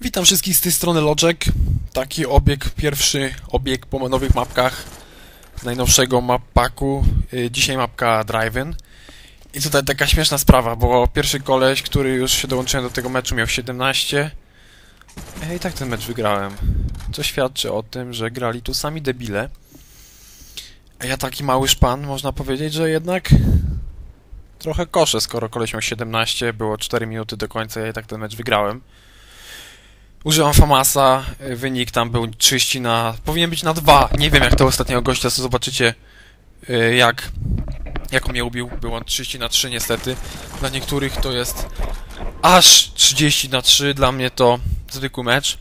Witam wszystkich z tej strony Loczek. Taki obieg, pierwszy obieg po nowych mapkach z najnowszego map packu. Y, Dzisiaj mapka Drive-In. I tutaj taka śmieszna sprawa, bo pierwszy koleś, który już się dołączyłem do tego meczu miał 17. Ja i tak ten mecz wygrałem. Co świadczy o tym, że grali tu sami debile. A ja taki mały szpan, można powiedzieć, że jednak trochę koszę, skoro koleś miał 17, było 4 minuty do końca, ja i tak ten mecz wygrałem. Użyłam Famasa, y, wynik tam był 30 na... powinien być na 2. Nie wiem jak to ostatniego gościa, co zobaczycie y, jak, jak on mnie ubił. Było 30 na 3 niestety. Dla niektórych to jest aż 30 na 3. Dla mnie to zwykły mecz.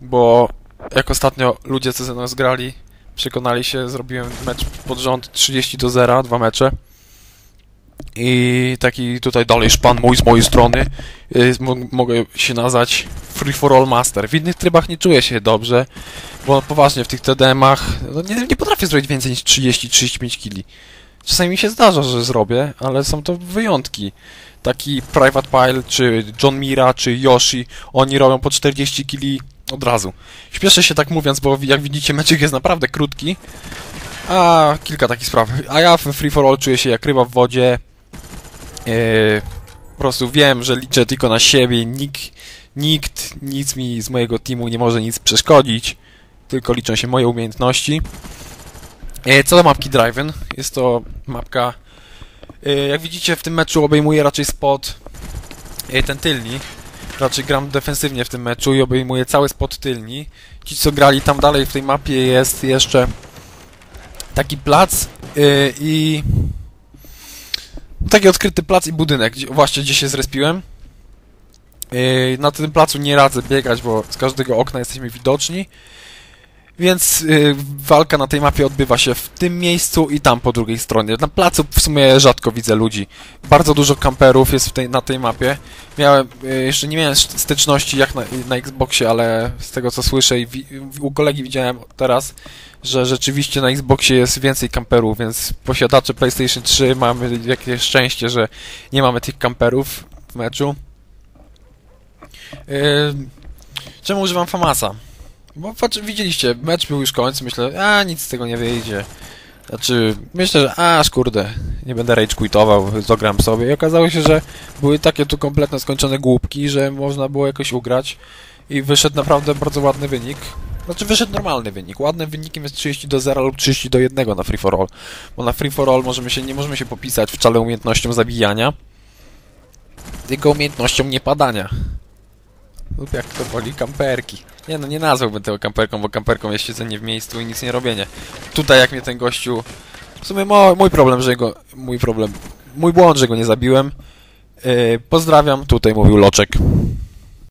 Bo jak ostatnio ludzie, co ze mną zgrali, przekonali się, zrobiłem mecz pod rząd 30 do 0, dwa mecze. I taki tutaj dalej szpan mój z mojej strony. Y, mo- mogę się nazwać Free for All Master. W innych trybach nie czuję się dobrze, bo poważnie w tych TDM-ach no nie, nie potrafię zrobić więcej niż 30-35 kili. Czasami mi się zdarza, że zrobię, ale są to wyjątki. Taki Private Pile, czy John Mira, czy Yoshi, oni robią po 40 kili od razu. Śpieszę się tak mówiąc, bo jak widzicie meczek jest naprawdę krótki. A kilka takich spraw. A ja w Free for All czuję się jak ryba w wodzie. Yy, po prostu wiem, że liczę tylko na siebie. Nikt, nikt, nic mi z mojego teamu nie może nic przeszkodzić. Tylko liczą się moje umiejętności. Yy, co do mapki Driven, jest to mapka. Yy, jak widzicie, w tym meczu obejmuje raczej spot yy, ten tylni. Raczej gram defensywnie w tym meczu i obejmuje cały spot tylni. Ci, co grali tam dalej w tej mapie, jest jeszcze taki plac i taki odkryty plac i budynek, właśnie gdzie się zrespiłem. Yy, na tym placu nie radzę biegać, bo z każdego okna jesteśmy widoczni. Więc yy, walka na tej mapie odbywa się w tym miejscu i tam po drugiej stronie. Na placu w sumie rzadko widzę ludzi. Bardzo dużo kamperów jest tej, na tej mapie. Miałem, yy, jeszcze nie miałem st- styczności jak na, na Xboxie, ale z tego co słyszę i wi- u kolegi widziałem teraz, że rzeczywiście na Xboxie jest więcej kamperów, więc posiadacze PlayStation 3 mamy jakieś szczęście, że nie mamy tych kamperów w meczu. Yy, czemu używam Famasa? Bo widzieliście, mecz był już końcu, myślę, a nic z tego nie wyjdzie. Znaczy, myślę, że aż kurde, nie będę rage quitował, zagram sobie i okazało się, że były takie tu kompletne skończone głupki, że można było jakoś ugrać i wyszedł naprawdę bardzo ładny wynik. Znaczy wyszedł normalny wynik. Ładnym wynikiem jest 30 do 0 lub 30 do 1 na free for all. Bo na free for all możemy się, nie możemy się popisać wcale umiejętnością zabijania, tylko umiejętnością niepadania. Lub jak to woli, kamperki. Nie no, nie nazwałbym tego kamperką, bo kamperką jest siedzenie w miejscu i nic nie robienie. Tutaj jak mnie ten gościu... W sumie mój problem, że go... Mój problem... Mój błąd, że go nie zabiłem. Yy, pozdrawiam, tutaj mówił Loczek.